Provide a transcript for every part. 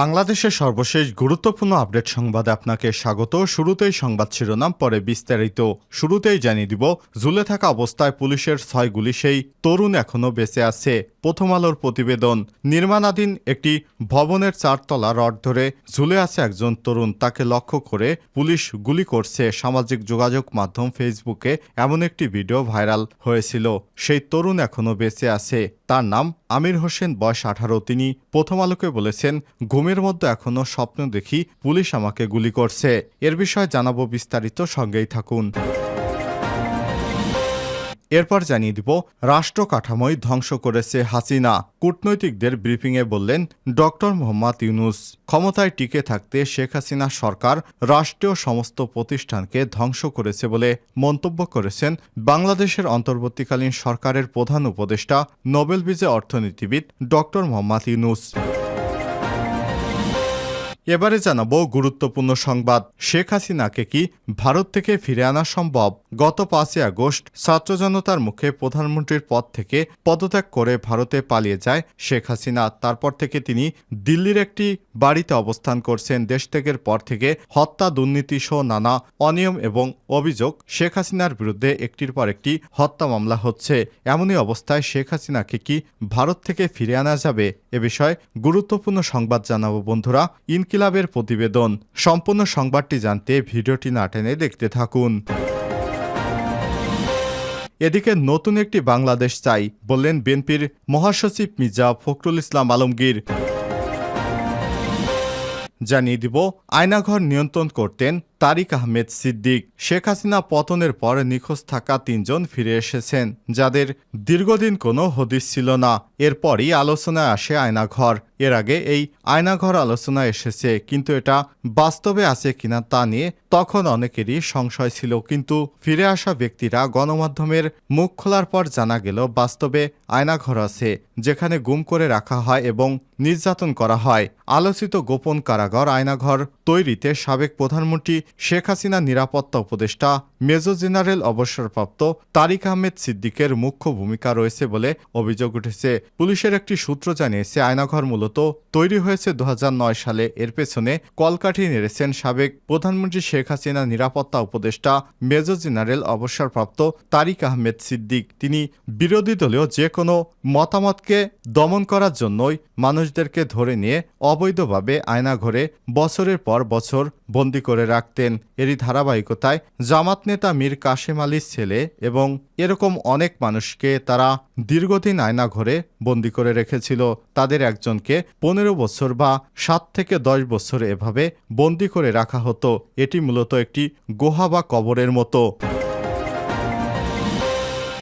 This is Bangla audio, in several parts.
বাংলাদেশের সর্বশেষ গুরুত্বপূর্ণ আপডেট সংবাদে আপনাকে স্বাগত। শুরুতেই সংবাদ শিরোনাম, পরে বিস্তারিত। শুরুতেই জানিয়ে দিব, ঝুলে থাকা অবস্থায় পুলিশের ছয় গুলি সেই তরুণ এখনও বেঁচে আছে। প্রথম আলোর প্রতিবেদন, নির্মাণাধীন একটি ভবনের চারতলা রড ধরে ঝুলে আছে একজন তরুণ। তাকে লক্ষ্য করে পুলিশ গুলি করছে। সামাজিক যোগাযোগ মাধ্যম ফেসবুকে এমন একটি ভিডিও ভাইরাল হয়েছিল। সেই তরুণ এখনও বেঁচে আছে। তার নাম আমির হোসেন, বয়স আঠারো। তিনি প্রথম আলোকে বলেছেন, ঘুমের মধ্যে এখনও স্বপ্ন দেখি, পুলিশ আমাকে গুলি করছে। এর বিষয়ে জানাব বিস্তারিত, সঙ্গেই থাকুন। এরপর জানিয়ে দিব, রাষ্ট্র কাঠামোই ধ্বংস করেছে হাসিনা। কূটনৈতিকদের ব্রিফিংয়ে বললেন ডক্টর মোহাম্মদ ইউনুস। ক্ষমতায় টিকে থাকতে শেখ হাসিনা সরকার রাষ্ট্রীয় সমস্ত প্রতিষ্ঠানকে ধ্বংস করেছে বলে মন্তব্য করেছেন বাংলাদেশের অন্তর্বর্তীকালীন সরকারের প্রধান উপদেষ্টা, নোবেল বিজয় অর্থনীতিবিদ ডক্টর মোহাম্মদ ইউনুস। এবারে জানাব গুরুত্বপূর্ণ সংবাদ। শেখ হাসিনাকে কি ভারত থেকে ফিরে আনা সম্ভব? গত পাঁচই আগস্ট ছাত্র জনতার মুখে প্রধানমন্ত্রীর পদ থেকে পদত্যাগ করে ভারতে পালিয়ে যায় শেখ হাসিনা। তারপর থেকে তিনি দিল্লির একটি বাড়িতে অবস্থান করছেন। দেশ পর থেকে হত্যা, দুর্নীতি সহ নানা অনিয়ম এবং অভিযোগ শেখ হাসিনার বিরুদ্ধে একটির পর একটি হত্যা মামলা হচ্ছে। এমনই অবস্থায় শেখ হাসিনাকে কি ভারত থেকে ফিরে আনা যাবে? এ বিষয়ে গুরুত্বপূর্ণ সংবাদ জানাব বন্ধুরা। ইনকিলাবের প্রতিবেদন। সম্পূর্ণ সংবাদটি জানতে ভিডিওটি না টেনে দেখতে থাকুন। এদিকে নতুন একটি বাংলাদেশ চাই বললেন বিএনপির মহাসচিব মির্জা ফখরুল ইসলাম আলমগীর। জানিয়ে দিব, আয়নাঘর নিয়ন্ত্রণ করতেন তারিক আহমেদ সিদ্দিক। শেখ হাসিনা পতনের পর নিখোঁজ থাকা তিনজন ফিরে এসেছেন, যাদের দীর্ঘদিন কোনো হদিস ছিল না। এরপরই আলোচনায় আসে আয়নাঘর। এর আগে এই আয়নাঘর আলোচনায় এসেছে, কিন্তু এটা বাস্তবে আছে কিনা তা নিয়ে তখন অনেকেরই সংশয় ছিল। কিন্তু ফিরে আসা ব্যক্তিরা গণমাধ্যমের মুখ খোলার পর জানা গেল, বাস্তবে আয়নাঘর আছে। যেখানে গুম করে রাখা হয় এবং নির্যাতন করা হয়। আলোচিত গোপন কারাগার আয়নাঘর তৈরিতে সাবেক প্রধানমন্ত্রী শেখ হাসিনা নিরাপত্তা উপদেষ্টা মেজর জেনারেল অবসরপ্রাপ্ত তারিক আহমেদ সিদ্দিকের মুখ্য ভূমিকা রয়েছে বলে অভিযোগ উঠেছে। পুলিশের একটি সূত্র জানিয়েছে, আয়নাঘর মূলত তৈরি হয়েছে দু হাজার নয় সালে। এর পেছনে কলকাঠি নেড়েছেন সাবেক প্রধানমন্ত্রী শেখ হাসিনা নিরাপত্তা উপদেষ্টা মেজর জেনারেল অবসরপ্রাপ্ত তারিক আহমেদ সিদ্দিক। তিনি বিরোধী দলীয় যে কোনো মতামতকে দমন করার জন্যই মানুষদেরকে ধরে নিয়ে অবৈধভাবে আয়নাঘরে বছরের পর বছর বন্দি করে রাখতেন। এরই ধারাবাহিকতায় জামাত নেতা মীর কাশেম আলীর ছেলে এবং এরকম অনেক মানুষকে তারা দীর্ঘদিন আয়নাঘরে বন্দি করে রেখেছিল। তাদের একজনকে পনেরো বছর বা সাত থেকে দশ বছর এভাবে বন্দি করে রাখা হতো। এটি মূলত একটি গুহা বা কবরের মতো।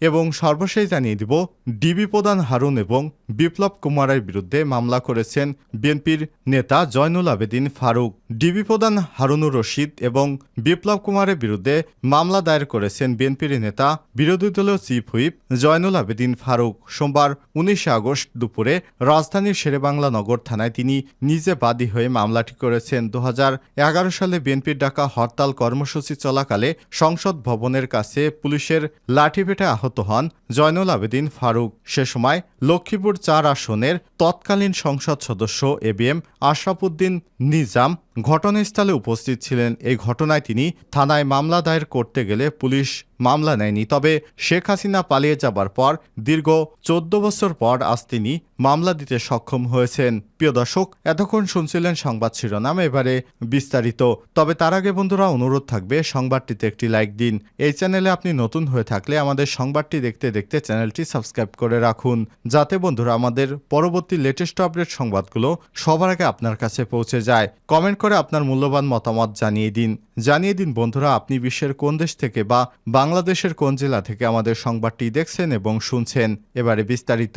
এবং সর্বশেষ জানিয়ে দিব ডিবি প্রধান হারুন এবং বিপ্লব কুমারের বিরুদ্ধে মামলা করেছেন বিএনপির নেতা জয়নুল আবেদিন ফারুক। ডিবি প্রধান হারুনুর রশিদ এবং বিপ্লব কুমারের বিরুদ্ধে মামলা দায়ের করেছেন বিএনপির নেতা বিরোধী দলীয় চিফ হুইপ জয়নুল আবেদিন ফারুক। সোমবার উনিশে আগস্ট দুপুরে রাজধানীর শেরেবাংলা নগর থানায় তিনি নিজে বাদী হয়ে মামলাটি করেছেন। দু হাজার এগারো সালে বিএনপির ডাকা হরতাল কর্মসূচি চলাকালে সংসদ ভবনের কাছে পুলিশের লাঠিপেটে আহত হন জয়নুল আবেদিন ফারুক। সে সময় লক্ষ্মীপুর চার আসনের তৎকালীন সংসদ সদস্য A B M Ashrafuddin Nizam ঘটনাস্থলে উপস্থিত ছিলেন। এই ঘটনায় তিনি থানায় মামলা দায়ের করতে গেলে পুলিশ মামলা নেয়নি। তবে শেখ হাসিনা পালিয়ে যাবার পর দীর্ঘ চোদ্দ বছর পর আজ তিনি মামলা দিতে সক্ষম হয়েছেন। প্রিয় দর্শক, এতক্ষণ শুনছিলেন সংবাদ শিরোনাম, এবারে বিস্তারিত। তবে তার আগে বন্ধুরা, অনুরোধ থাকবে সংবাদটিতে একটি লাইক দিন। এই চ্যানেলে আপনি নতুন হয়ে থাকলে আমাদের সংবাদটি দেখতে দেখতে চ্যানেলটি সাবস্ক্রাইব করে রাখুন। যাতে বন্ধুরা আমাদের পরবর্তী লেটেস্ট আপডেট সংবাদগুলো সবার আগে আপনার কাছে পৌঁছে যায়। কমেন্ট করে আপনার মূল্যবান মতামত জানিয়ে দিন। জানিয়ে দিন, বন্ধুরা, আপনি বিশ্বের কোন দেশ থেকে বা বাংলাদেশের কোন জেলা থেকে আমাদের সংবাদটি দেখছেন এবং শুনছেন। এবারে বিস্তারিত।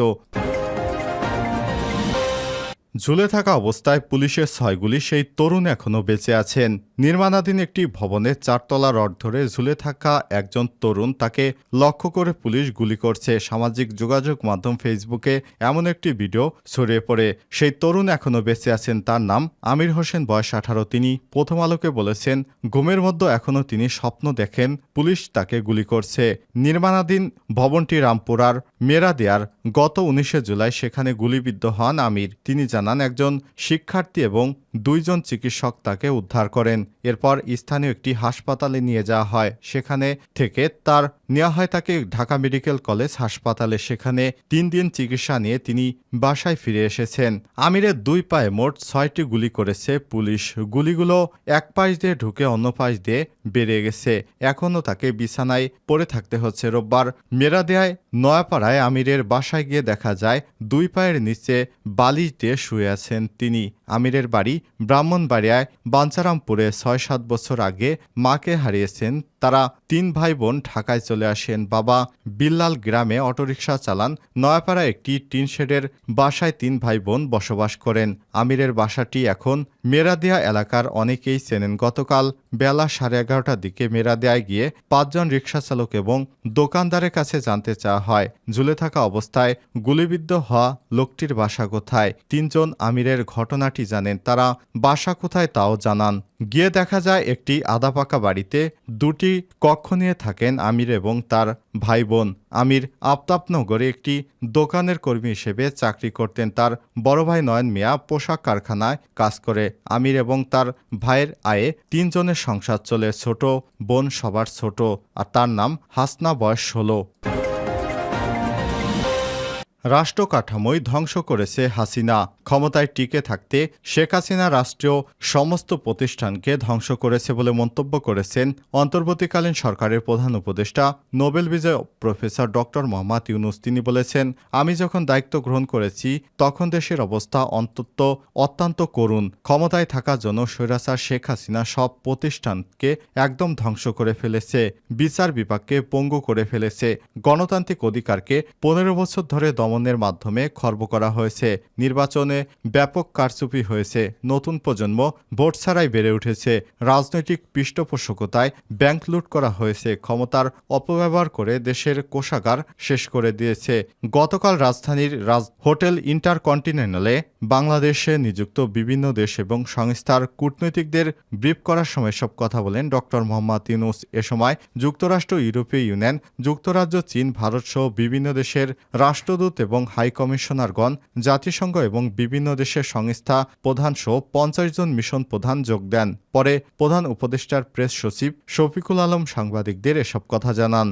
ঝুলে থাকা অবস্থায় পুলিশের ছয় গুলি সেই তরুণ এখনও বেঁচে আছেন। নির্মাণাধীন একটি ভবনে চারতলা রড ধরে ঝুলে থাকা একজন তরুণ তাকে লক্ষ্য করে পুলিশ গুলি করছে। সামাজিক যোগাযোগ মাধ্যম ফেসবুকে এমন একটি ভিডিও ছড়িয়ে পড়ে। সেই তরুণ এখনও বেঁচে আছেন, তার নাম আমির হোসেন, বয়স আঠারো। তিনি প্রথম আলোকে বলেছেন, ঘুমের মধ্যে এখনও তিনি স্বপ্ন দেখেন, পুলিশ তাকে গুলি করছে। নির্মাণাধীন ভবনটি রামপুরার মেরাদিয়ার গত উনিশে জুলাই সেখানে গুলিবিদ্ধ হন আমির। তিনি জানান, একজন শিক্ষার্থী এবং দুইজন চিকিৎসক তাকে উদ্ধার করেন। এরপর স্থানীয় একটি হাসপাতালে নিয়ে যাওয়া হয়। সেখানে থেকে তার নেওয়া হয় তাকে ঢাকা মেডিকেল কলেজ হাসপাতালে। সেখানে তিন দিন চিকিৎসা নিয়ে তিনি বাসায় ফিরে এসেছেন। আমিরের দুই পায়ে মোট ছয়টি গুলি করেছে পুলিশ। গুলিগুলো এক পাশ দিয়ে ঢুকে অন্য পাশ দিয়ে বেড়ে গেছে। এখনও তাকে বিছানায় পড়ে থাকতে হচ্ছে। রোববার মেরাদেয়ায় নয়াপাড়ায় আমিরের বাসায় গিয়ে দেখা যায় দুই পায়ের নিচে বালিশ দিয়ে শুয়ে আছেন তিনি। আমিরের বাড়ি ব্রাহ্মণবাড়িয়ায় বাঞ্চারামপুরে ছয় সাত বছর আগে মাকে হারিয়েছেন তারা। তিন ভাই বোন ঢাকায় চলে আসেন। বাবা বিল্লাল গ্রামে অটোরিকশা চালান। নয়াপাড়া একটি টিন শেডের বাসায় তিন ভাই বোন বসবাস করেন। আমিরের বাসাটি এখন মেরাদিয়া এলাকার অনেকেই চেনেন। গতকাল বেলা সাড়ে এগারোটার দিকে মেরাদিয়ায় গিয়ে পাঁচজন রিকশা চালক এবং দোকানদারের কাছে জানতে চাওয়া হয়, ঝুলে থাকা অবস্থায় গুলিবিদ্ধ হওয়া লোকটির বাসা কোথায়? তিনজন আমিরের ঘটনাটি জানেন তারা। বাসা কোথায় তাও জানান। গিয়ে দেখা যায় একটি আদাপাকা বাড়িতে দুটি কক্ষ নিয়ে থাকেন আমির এবং তার ভাই বোন আমির আফতাবনগরে একটি দোকানের কর্মী হিসেবে চাকরি করতেন। তার বড় ভাই নয়ন মিয়া পোশাক কারখানায় কাজ করে। আমির এবং তার ভাইয়ের আয়ে তিনজনের সংসার চলে। ছোট বোন সবার ছোট। আর তার নাম হাসনা, বয়স ষোলো। রাষ্ট্র কাঠামোই ধ্বংস করেছে হাসিনা। ক্ষমতায় টিকে থাকতে শেখ হাসিনা রাষ্ট্রীয় সমস্ত প্রতিষ্ঠানকে ধ্বংস করেছে বলে মন্তব্য করেছেন অন্তর্বর্তীকালীন সরকারের প্রধান উপদেষ্টা, নোবেল বিজয় প্রফেসর ডক্টর মোহাম্মদ ইউনুস। তিনি বলেছেন, আমি যখন দায়িত্ব গ্রহণ করেছি, তখন দেশের অবস্থা অন্তত অত্যন্ত করুণ। ক্ষমতায় থাকার জন্য স্বৈরাচার শেখ হাসিনা সব প্রতিষ্ঠানকে একদম ধ্বংস করে ফেলেছে, বিচার বিভাগকে পঙ্গু করে ফেলেছে, গণতান্ত্রিক অধিকারকে পনেরো বছর ধরে দমনের মাধ্যমে খর্ব করা হয়েছে। নির্বাচনে ব্যাপক কারচুপি হয়েছে। নতুন প্রজন্ম ভোট ছাড়াই বেড়ে উঠেছে। রাজনৈতিক পৃষ্ঠপোষকতায় ব্যাংক লুট করা হয়েছে। ক্ষমতার অপব্যবহার করে দেশের কোষাগার শেষ করে দিয়েছে। গতকাল রাজধানীর রাজ হোটেল ইন্টারকন্টিনেন্টালে বাংলাদেশে নিযুক্ত বিভিন্ন দেশ এবং সংস্থার কূটনৈতিকদের ব্রিফ করার সময় সব কথা বলেন ডক্টর মোহাম্মদ ইউনুস। এ সময় যুক্তরাষ্ট্র, ইউরোপীয় ইউনিয়ন, যুক্তরাজ্য, চীন ভারতসহ বিভিন্ন দেশের রাষ্ট্রদূত এবং হাই কমিশনারগণ, জাতিসংঘ এবং বিভিন্ন দেশের সংস্থা প্রধান সহ পঞ্চাশ জন মিশন প্রধান যোগ দেন। পরে প্রধান উপদেষ্টার প্রেস সচিব শফিকুল আলম সাংবাদিকদের এসব কথা জানান।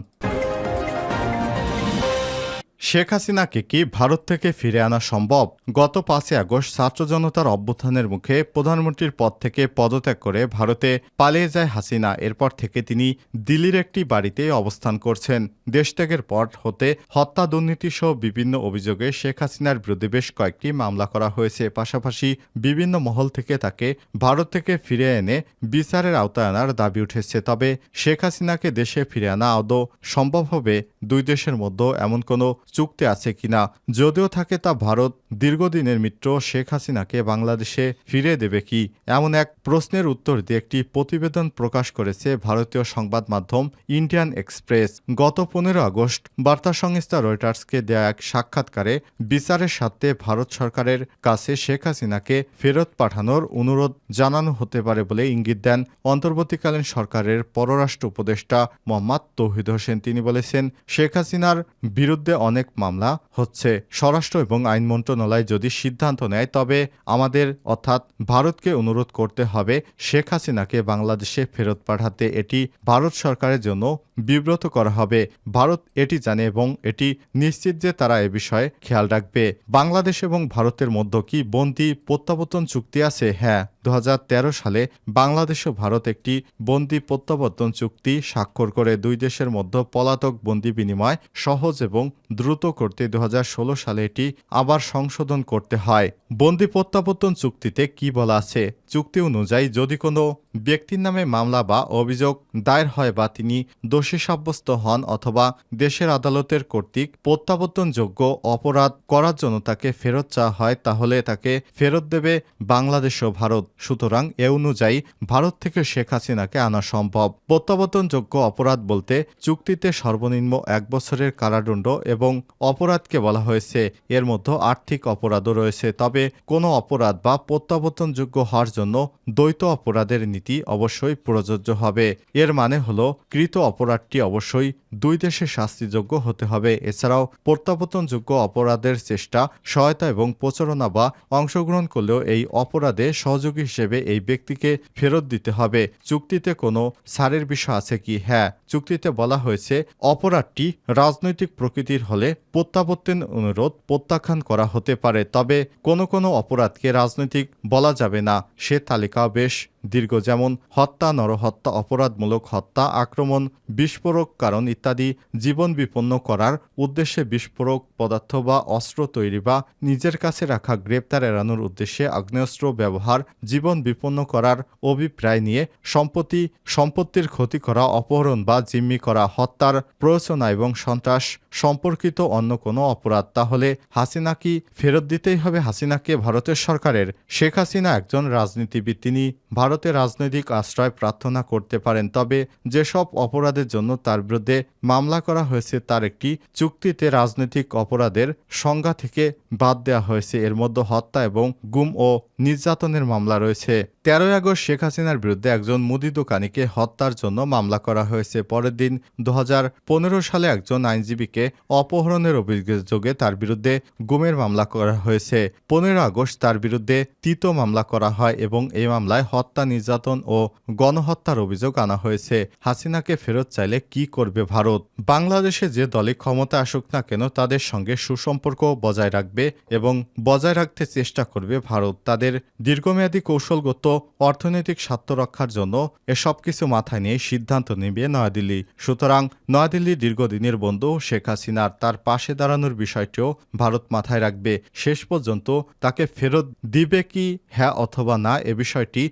শেখ হাসিনাকে কি ভারত থেকে ফিরে আনা সম্ভব? গত পাঁচই আগস্ট ছাত্র জনতার অভ্যুত্থানের মুখে প্রধানমন্ত্রীর পদ থেকে পদত্যাগ করে ভারতে পালিয়ে যায় হাসিনা। এরপর থেকে তিনি দিল্লির একটি বাড়িতে অবস্থান করছেন। দেশত্যাগের পর হতে হত্যা, দুর্নীতি সহ বিভিন্ন অভিযোগে শেখ হাসিনার বিরুদ্ধে বেশ কয়েকটি মামলা করা হয়েছে। পাশাপাশি বিভিন্ন মহল থেকে তাকে ভারত থেকে ফিরে এনে বিচারের আওতায় আনার দাবি উঠেছে। তবে শেখ হাসিনাকে দেশে ফিরে আনা আদৌ সম্ভব হবে? দুই দেশের মধ্যে এমন কোনো চুক্তি আছে কিনা, যদিও থাকে তা ভারত দীর্ঘদিনের মিত্র শেখ হাসিনাকে বাংলাদেশে ফিরে দেবে কি, এমন এক প্রশ্নের উত্তর দিয়ে একটি প্রতিবেদন প্রকাশ করেছে ভারতীয় সংবাদ মাধ্যম ইন্ডিয়ান এক্সপ্রেস। গত পনেরো আগস্ট বার্তা সংস্থা রয়টার্সকে দেয়া এক সাক্ষাৎকারে বিচারের স্বার্থে ভারত সরকারের কাছে শেখ হাসিনাকে ফেরত পাঠানোর অনুরোধ জানানো হতে পারে বলে ইঙ্গিত দেন অন্তর্বর্তীকালীন সরকারের পররাষ্ট্র উপদেষ্টা মোহাম্মদ তৌহিদ হোসেন। তিনি বলেছেন, শেখ হাসিনার বিরুদ্ধে অনেক মামলা হচ্ছে। স্বরাষ্ট্র এবং আইন মন্ত্রণালয় যদি সিদ্ধান্ত নেয়, তবে আমাদের অর্থাৎ ভারতকে অনুরোধ করতে হবে শেখ হাসিনাকে বাংলাদেশে ফেরত পাঠাতে। এটি ভারত সরকারের জন্য বিব্রত করা হবে। ভারত এটি জানে এবং এটি নিশ্চিত যে তারা এ বিষয়ে খেয়াল রাখবে। বাংলাদেশ এবং ভারতের মধ্যে কি বন্দি প্রত্যাবর্তন চুক্তি আছে? হ্যাঁ দু হাজার তেরো সালে বাংলাদেশ ও ভারত একটি বন্দি প্রত্যাবর্তন চুক্তি স্বাক্ষর করে দুই দেশের মধ্যে পলাতক বন্দি বিনিময় সহজ এবং দ্রুত করতে দু হাজার ষোলো সালে এটি আবার সংশোধন করতে হয়। বন্দি প্রত্যাবর্তন চুক্তিতে কি বলা আছে? চুক্তি অনুযায়ী যদি কোনো ব্যক্তির নামে মামলা বা অভিযোগ দায়ের হয় বা তিনি দোষী সাব্যস্ত হন অথবা দেশের আদালতের কর্তৃক প্রত্যাবর্তনযোগ্য অপরাধ করার জন্য তাকে ফেরত চাওয়া হয়, তাহলে তাকে ফেরত দেবে বাংলাদেশ ও ভারত। সুতরাং এ অনুযায়ী ভারত থেকে শেখ হাসিনাকে আনা সম্ভব। প্রত্যাবর্তনযোগ্য অপরাধ বলতে চুক্তিতে সর্বনিম্ন এক বছরের কারাদণ্ড এবং অপরাধকে বলা হয়েছে। এর মধ্যে আর্থিক অপরাধও রয়েছে, তবে কোনো অপরাধ বা প্রত্যাবর্তনযোগ্য হওয়ার জন্য দ্বৈত অপরাধের নীতি অবশ্যই প্রযোজ্য হবে। এর মানে হলো, কৃত অপরাধটি অবশ্যই দুই দেশে শাস্তিযোগ্য হতে হবে। এছাড়াও প্রত্যাবর্তনযোগ্য অপরাধের চেষ্টা, সহায়তা এবং প্রচারণা বা অংশগ্রহণ করলেও এই অপরাধে সহযোগী হিসেবে এই ব্যক্তিকে ফেরত দিতে হবে। চুক্তিতে কোনো ছাড়ের বিষয় আছে কি? হ্যাঁ চুক্তিতে বলা হয়েছে, অপরাধটি রাজনৈতিক প্রকৃতির হলে প্রত্যাবর্তন অনুরোধ প্রত্যাখ্যান করা হতে পারে। তবে কোনো কোনো অপরাধকে রাজনৈতিক বলা যাবে না। সে তালিকা বেশ দীর্ঘ যেমন হত্যা, নরহত্যা, অপরাধমূলক হত্যা, আক্রমণ, বিস্ফোরক কারণ ইত্যাদি জীবন বিপন্ন করার উদ্দেশ্যে বিস্ফোরক পদার্থ বা অস্ত্র তৈরি বা নিজের কাছে রাখা গ্রেপ্তার এড়ানোর উদ্দেশ্যে আগ্নেয়াস্ত্র ব্যবহার, জীবন বিপন্ন করার অভিপ্রায় নিয়ে সম্পত্তি, সম্পত্তির ক্ষতি করা, অপহরণ বা জিম্মি করা, হত্যার প্ররোচনা এবং সন্ত্রাস সম্পর্কিত অন্য কোনো অপরাধ। তাহলে হাসিনা কি ফেরত দিতেই হবে? হাসিনাকে ভারতের সরকারের? শেখ হাসিনা একজন রাজনীতিবিদ, তিনি ভারতে রাজনৈতিক আশ্রয় প্রার্থনা করতে পারেন, তবে যেসব অপরাধের জন্য তার বিরুদ্ধে মামলা করা হয়েছে তার একটি চুক্তিতে রাজনৈতিক অপরাধের সংজ্ঞা থেকে বাদ দেওয়া হয়েছে। এর মধ্যে হত্যা এবং গুম ও নির্যাতনের মামলা রয়েছে। তেরোই আগস্ট শেখ হাসিনার বিরুদ্ধে একজন মুদি দোকানিকে হত্যার জন্য মামলা করা হয়েছে। পরের দিন দু হাজার পনেরো সালে একজন আইনজীবীকে অপহরণের অভিযোগে তার বিরুদ্ধে গুমের মামলা করা হয়েছে। পনেরো আগস্ট তার বিরুদ্ধে তৃতীয় মামলা করা হয় এবং এই মামলায় হত্যা নির্যাতন ও গণহত্যার অভিযোগ আনা হয়েছে। হাসিনাকে ফেরত চাইলে কি করবে ভারত? বাংলাদেশে যে দলে ক্ষমতা আসুক না কেন তাদের সঙ্গে সুসম্পর্ক বজায় রাখবে এবং বজায় রাখতে চেষ্টা করবে ভারত। তাদের দীর্ঘমেয়াদী কৌশলগত, অর্থনৈতিক স্বার্থ রক্ষার জন্য এসব কিছু মাথায় নিয়ে সিদ্ধান্ত নেবে নয়াদিল্লি। সুতরাং নয়াদিল্লির দীর্ঘদিনের বন্ধু শেখ হাসিনার তার পাশে দাঁড়ানোর বিষয়টিও ভারত মাথায় রাখবে। শেষ পর্যন্ত তাকে ফেরত দিবে কি হ্যাঁ অথবা না, এ বিষয়টি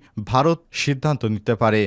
ভারত সিদ্ধান্ত নিতে পারে।